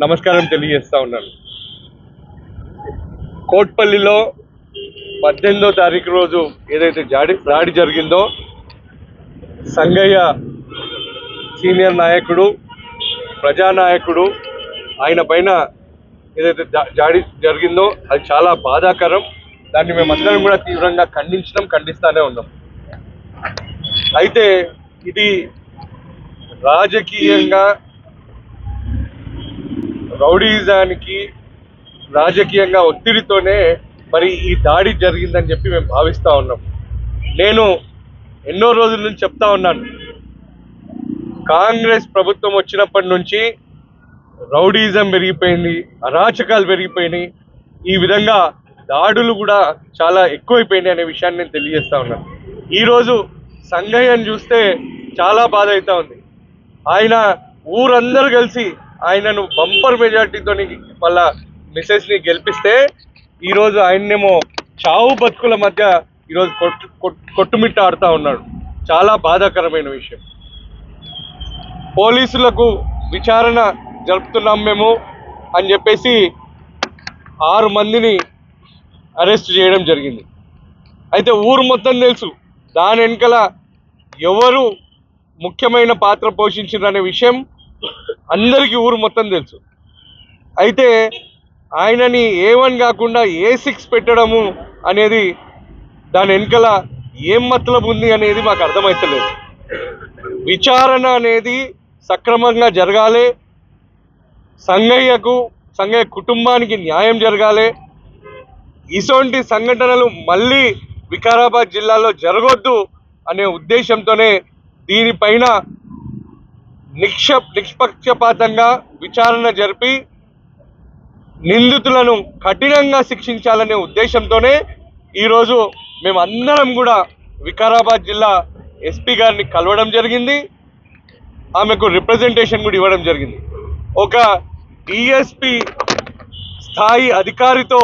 నమస్కారం తెలియజేస్తా ఉన్నాను. కోట్పల్లిలో పద్దెనిమిదో తారీఖు రోజు ఏదైతే జాడి దాడి జరిగిందో సంగయ్య సీనియర్ నాయకుడు ప్రజానాయకుడు ఆయన పైన ఏదైతే జా- జాడి జరిగిందో అది చాలా బాధాకరం. దాన్ని మేమందరం కూడా తీవ్రంగా ఖండించడం ఖండిస్తానే ఉన్నాం. అయితే ఇది రాజకీయంగా రౌడీజానికి రాజకీయంగా ఒత్తిడితోనే మరి ఈ దాడి జరిగిందని చెప్పి మేము భావిస్తూ ఉన్నాం. నేను ఎన్నో రోజుల నుంచి చెప్తా ఉన్నాను. కాంగ్రెస్ ప్రభుత్వం వచ్చినప్పటి నుంచి రౌడీజం పెరిగిపోయింది అరాచకాలు పెరిగిపోయినాయి. ఈ విధంగా దాడులు కూడా చాలా ఎక్కువైపోయినాయి అనే విషయాన్ని నేను తెలియజేస్తా ఉన్నాను ఈరోజు సంగయ్యని చూస్తే చాలా బాధ అవుతా ఉంది. ఆయన ఊరందరూ కలిసి ఆయనను బంపర్ మెజార్టీతో వాళ్ళ మిసెస్ని గెలిపిస్తే ఈరోజు ఆయన్నేమో చావు బతుకుల మధ్య ఈరోజు కొట్టు కొట్టు- కొట్టుమిట్ట ఆడుతూ ఉన్నాడు. చాలా బాధాకరమైన విషయం. పోలీసులకు విచారణ జరుపుతున్నాం మేము అని చెప్పేసి ఆరు మందిని అరెస్ట్ చేయడం జరిగింది. అయితే ఊరు మొత్తం తెలుసు. దాని వెనకల ఎవరు ముఖ్యమైన పాత్ర పోషించారనే విషయం అందరికీ ఊరు మొత్తం తెలుసు. అయితే ఆయనని ఏ వన్ కాకుండా ఏ సిక్స్ పెట్టడము అనేది దాని వెనకల ఏం మతలం ఉంది అనేది మాకు అర్థమవుతలేదు విచారణ అనేది సక్రమంగా జరగాలి. సంగయ్యకు సంగయ్య కుటుంబానికి న్యాయం జరగాలి. ఇటువంటి సంఘటనలు మళ్ళీ వికారాబాద్ జిల్లాలో జరగొద్దు అనే ఉద్దేశంతోనే దీనిపైన నిక్ష నిష్పక్షపాతంగా విచారణ జరిపి నిందితులను కఠినంగా శిక్షించాలనే ఉద్దేశంతోనే ఈరోజు మేమందరం కూడా వికారాబాద్ జిల్లా ఎస్పీ గారిని కలవడం జరిగింది. ఆమెకు రిప్రజెంటేషన్ కూడా ఇవ్వడం జరిగింది. ఒక డిఎస్పి స్థాయి అధికారితో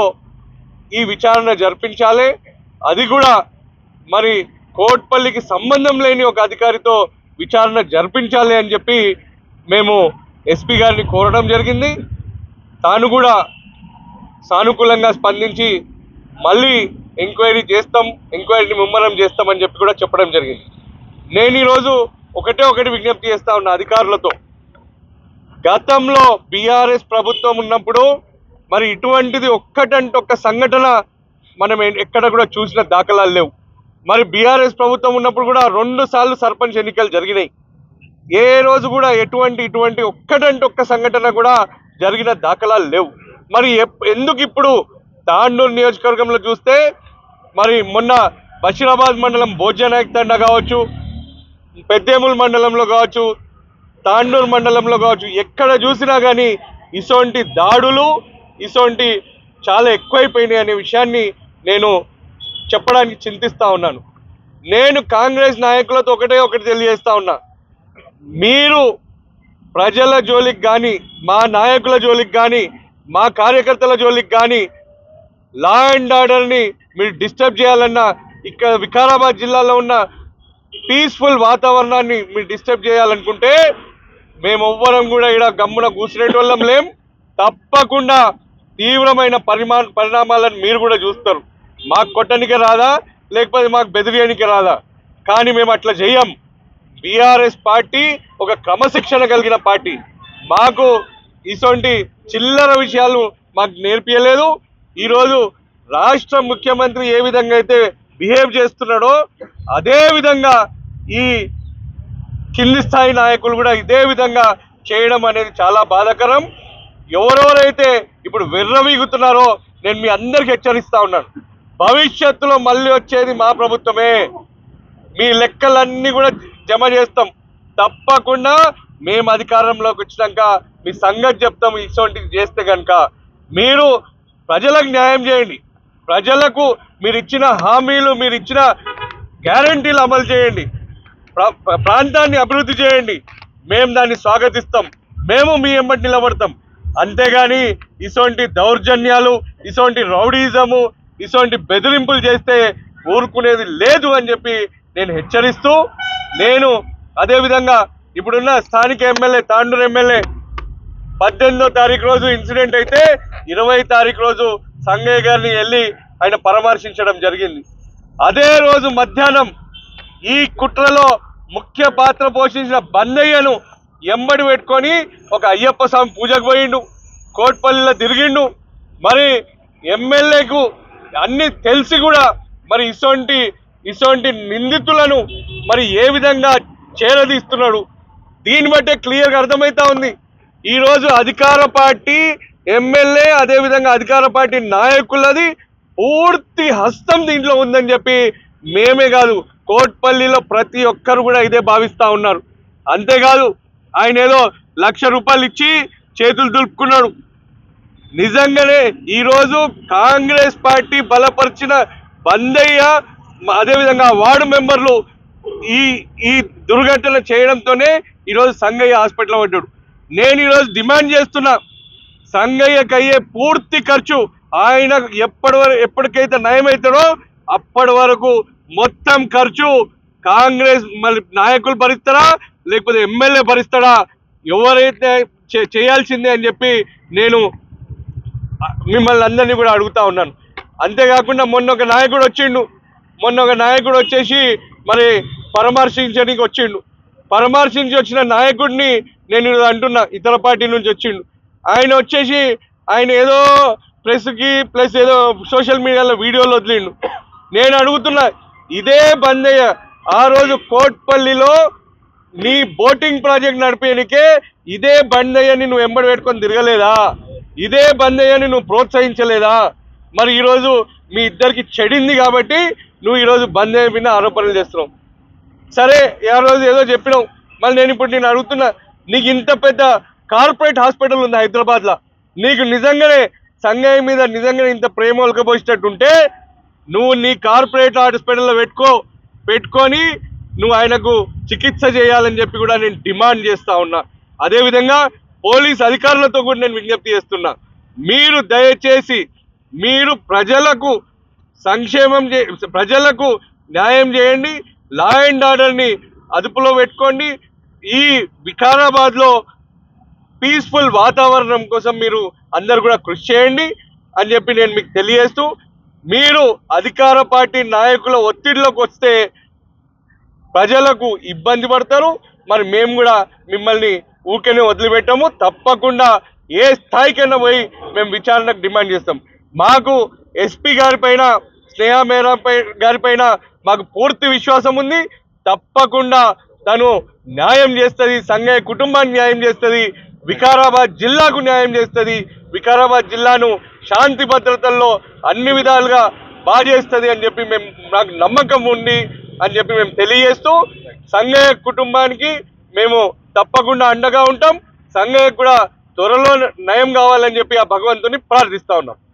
ఈ విచారణ జరిపించాలి. అది కూడా మరి కోట్పల్లికి సంబంధం లేని ఒక అధికారితో విచారణ జరిపించాలి అని చెప్పి మేము ఎస్పీ గారిని కోరడం జరిగింది. తాను కూడా సానుకూలంగా స్పందించి మళ్ళీ ఎంక్వైరీ చేస్తాం ఎంక్వైరీని ముమ్మరం చేస్తామని చెప్పి కూడా చెప్పడం జరిగింది. నేను ఈరోజు ఒకటే ఒకటి విజ్ఞప్తి చేస్తా ఉన్న అధికారులతో. గతంలో బీఆర్ఎస్ ప్రభుత్వం ఉన్నప్పుడు మరి ఇటువంటిది ఒక్కటంటే ఒక్క సంఘటన మనం ఎక్కడ కూడా చూసిన దాఖలాలు లేవు. మరి బీఆర్ఎస్ ప్రభుత్వం ఉన్నప్పుడు కూడా రెండు సార్లు సర్పంచ్ ఎన్నికలు జరిగినాయి. ఏ రోజు కూడా ఎటువంటి ఇటువంటి ఒక్కటంటే ఒక్క సంఘటన కూడా జరిగిన దాఖలాలు లేవు. మరి ఎందుకు ఇప్పుడు తాండూరు నియోజకవర్గంలో చూస్తే మరి మొన్న బషీరాబాద్ మండలం భోజనాయక్ తండ కావచ్చు పెద్దేముల్ మండలంలో కావచ్చు తాండూరు మండలంలో కావచ్చు ఎక్కడ చూసినా కానీ ఇటువంటి దాడులు ఇసోంటి చాలా ఎక్కువైపోయినాయి అనే విషయాన్ని నేను చెప్పడానికి చింతిస్తా ఉన్నాను. నేను కాంగ్రెస్ నాయకులతో ఒకటే ఒకటి తెలియజేస్తా ఉన్నా. మీరు ప్రజల జోలికి కానీ మా నాయకుల జోలికి కానీ మా కార్యకర్తల జోలికి కానీ లా అండ్ ఆర్డర్ని మీరు డిస్టర్బ్ చేయాలన్నా ఇక్కడ వికారాబాద్ జిల్లాలో ఉన్న పీస్ఫుల్ వాతావరణాన్ని మీరు డిస్టర్బ్ చేయాలనుకుంటే మేము ఎవ్వరం కూడా ఇక్కడ గమ్మున కూర్చునేటోళ్ళం లేం. తప్పకుండా తీవ్రమైన పరిమా పరిణామాలను మీరు కూడా చూస్తారు. మాకు కొట్టడానికి రాదా లేకపోతే మాకు బెదిరియనికి రాదా? కానీ మేము అట్లా చెయ్యం. బీఆర్ఎస్ పార్టీ ఒక క్రమశిక్షణ కలిగిన పార్టీ. మాకు ఇటువంటి చిల్లర విషయాలు మాకు నేర్పించలేదు ఈరోజు రాష్ట్ర ముఖ్యమంత్రి ఏ విధంగా అయితే బిహేవ్ చేస్తున్నాడో అదే విధంగా ఈ కింది స్థాయి నాయకులు కూడా ఇదే విధంగా చేయడం అనేది చాలా బాధాకరం. ఎవరెవరైతే ఇప్పుడు వెర్రవీగుతున్నారో నేను మీ అందరికి హెచ్చరిస్తా ఉన్నాను. భవిష్యత్తులో మళ్ళీ వచ్చేది మా ప్రభుత్వమే. మీ లెక్కలన్నీ కూడా జమ చేస్తాం. తప్పకుండా మేము అధికారంలోకి వచ్చినాక మీ సంగతి చెప్తాం ఇటువంటివి చేస్తే కనుక మీరు ప్రజలకు న్యాయం చేయండి. ప్రజలకు మీరు ఇచ్చిన హామీలు మీరు ఇచ్చిన గ్యారంటీలు అమలు చేయండి. ప్రాంతాన్ని అభివృద్ధి చేయండి. మేము దాన్ని స్వాగతిస్తాం. మేము మీ ఎంబటి నిలబడతాం. అంతేగాని ఇటువంటి దౌర్జన్యాలు ఇటువంటి రౌడీజము ఇటువంటి బెదిరింపులు చేస్తే ఊరుకునేది లేదు అని చెప్పి నేను హెచ్చరిస్తూ నేను అదేవిధంగా ఇప్పుడున్న స్థానిక ఎమ్మెల్యే తాండూరు ఎమ్మెల్యే పద్దెనిమిదో తారీఖు రోజు ఇన్సిడెంట్ అయితే ఇరవై తారీఖు రోజు సంగయ్య గారిని వెళ్ళి ఆయన పరామర్శించడం జరిగింది. అదే రోజు మధ్యాహ్నం ఈ కుట్రలో ముఖ్య పాత్ర పోషించిన బందయ్యను ఎంబడి పెట్టుకొని ఒక అయ్యప్ప స్వామి పూజకు పోయిండు కోట్పల్లిలో తిరిగిండు. మరి ఎమ్మెల్యేకు అన్ని తెలిసి కూడా మరి ఇసొంటి ఇసొంటి నిందితులను మరి ఏ విధంగా చేరదీస్తున్నాడు? దీన్ని బట్టే క్లియర్గా అర్థమవుతా ఉంది. ఈరోజు అధికార పార్టీ ఎమ్మెల్యే అదేవిధంగా అధికార పార్టీ నాయకులది పూర్తి హస్తం దీంట్లో ఉందని చెప్పి మేమే కాదు కోట్పల్లిలో ప్రతి ఒక్కరు కూడా ఇదే భావిస్తూ ఉన్నారు. అంతేకాదు ఆయన ఏదో లక్ష రూపాయలు ఇచ్చి చేతులు దులుపుకున్నాడు. నిజంగానే ఈరోజు కాంగ్రెస్ పార్టీ బలపరిచిన బందయ్య అదేవిధంగా వార్డు మెంబర్లు ఈ ఈ దుర్ఘటన చేయడంతోనే ఈరోజు సంగయ్య హాస్పిటల్ పడ్డాడు. నేను ఈరోజు డిమాండ్ చేస్తున్నా సంగయ్యకి అయ్యే పూర్తి ఖర్చు ఆయన ఎప్పటి వరకు ఎప్పటికైతే నయమవుతాడో అప్పటి వరకు మొత్తం ఖర్చు కాంగ్రెస్ మళ్ళీ నాయకులు భరిస్తారా లేకపోతే ఎమ్మెల్యే భరిస్తాడా ఎవరైతే చే- చేయాల్సిందే అని చెప్పి నేను మిమ్మల్ని అందరినీ కూడా అడుగుతా ఉన్నాను. అంతేకాకుండా మొన్న ఒక నాయకుడు వచ్చిండు. మొన్న ఒక నాయకుడు వచ్చేసి మరి పరామర్శించడానికి వచ్చిండు. పరామర్శించి వచ్చిన నాయకుడిని నేను అంటున్నా ఇతర పార్టీ నుంచి వచ్చిండు. ఆయన వచ్చేసి ఆయన ఏదో ప్రెస్కి ప్లస్ ఏదో సోషల్ మీడియాలో వీడియోలు వదిలిండు. నేను అడుగుతున్నా ఇదే బందయ్య ఆ రోజు కోట్పల్లిలో నీ బోటింగ్ ప్రాజెక్ట్ నడిపేనికే ఇదే బందయ్యని నువ్వు ఎంబడి పెట్టుకొని తిరగలేదా? ఇదే బందయ్యని నువ్వు ప్రోత్సహించలేదా? మరి ఈరోజు మీ ఇద్దరికి చెడింది కాబట్టి నువ్వు ఈరోజు బందయ్య మీద ఆరోపణలు చేస్తున్నావు. సరే ఆ రోజు ఏదో చెప్పినావు. మళ్ళీ నేను ఇప్పుడు నేను అడుగుతున్నా నీకు ఇంత పెద్ద కార్పొరేట్ హాస్పిటల్ ఉంది హైదరాబాద్లో? నీకు నిజంగానే సంగయ్య మీద నిజంగానే ఇంత ప్రేమ ఒలకపోసేటట్టుంటే నువ్వు నీ కార్పొరేట్ హాస్పిటల్లో పెట్టుకో పెట్టుకొని నువ్వు ఆయనకు చికిత్స చేయాలని చెప్పి కూడా నేను డిమాండ్ చేస్తా ఉన్నా. అదేవిధంగా పోలీస్ అధికారులతో కూడా నేను విజ్ఞప్తి చేస్తున్నా. మీరు దయచేసి మీరు ప్రజలకు సంక్షేమం చే ప్రజలకు న్యాయం చేయండి లా అండ్ ఆర్డర్ని అదుపులో పెట్టుకోండి. ఈ వికారాబాద్లో పీస్ఫుల్ వాతావరణం కోసం మీరు అందరు కూడా కృషి చేయండి అని చెప్పి నేను మీకు తెలియజేస్తూ మీరు అధికార పార్టీ నాయకుల ఒత్తిడిలోకి వస్తే ప్రజలకు ఇబ్బంది పడతారు. మరి మేము కూడా మిమ్మల్ని ఊరికనే వదిలిపెట్టాము. తప్పకుండా ఏ స్థాయికైనా పోయి మేము విచారణకు డిమాండ్ చేస్తాం. మాకు ఎస్పీ గారిపైన స్నేహ మేరా గారిపైన మాకు పూర్తి విశ్వాసం ఉంది. తప్పకుండా తను న్యాయం చేస్తుంది సంఘయ్య కుటుంబానికి న్యాయం చేస్తుంది వికారాబాద్ జిల్లాకు న్యాయం చేస్తుంది. వికారాబాద్ జిల్లాను శాంతి భద్రతల్లో అన్ని విధాలుగా బాగా చేస్తుంది అని చెప్పి మేము నాకు నమ్మకం ఉంది అని చెప్పి మేము తెలియజేస్తూ సంఘయ్య కుటుంబానికి మేము తప్పకుండా అండగా ఉంటాం. సంఘయ్య కూడా త్వరలో నయం కావాలని చెప్పి ఆ భగవంతుని ప్రార్థిస్తా ఉన్నాం.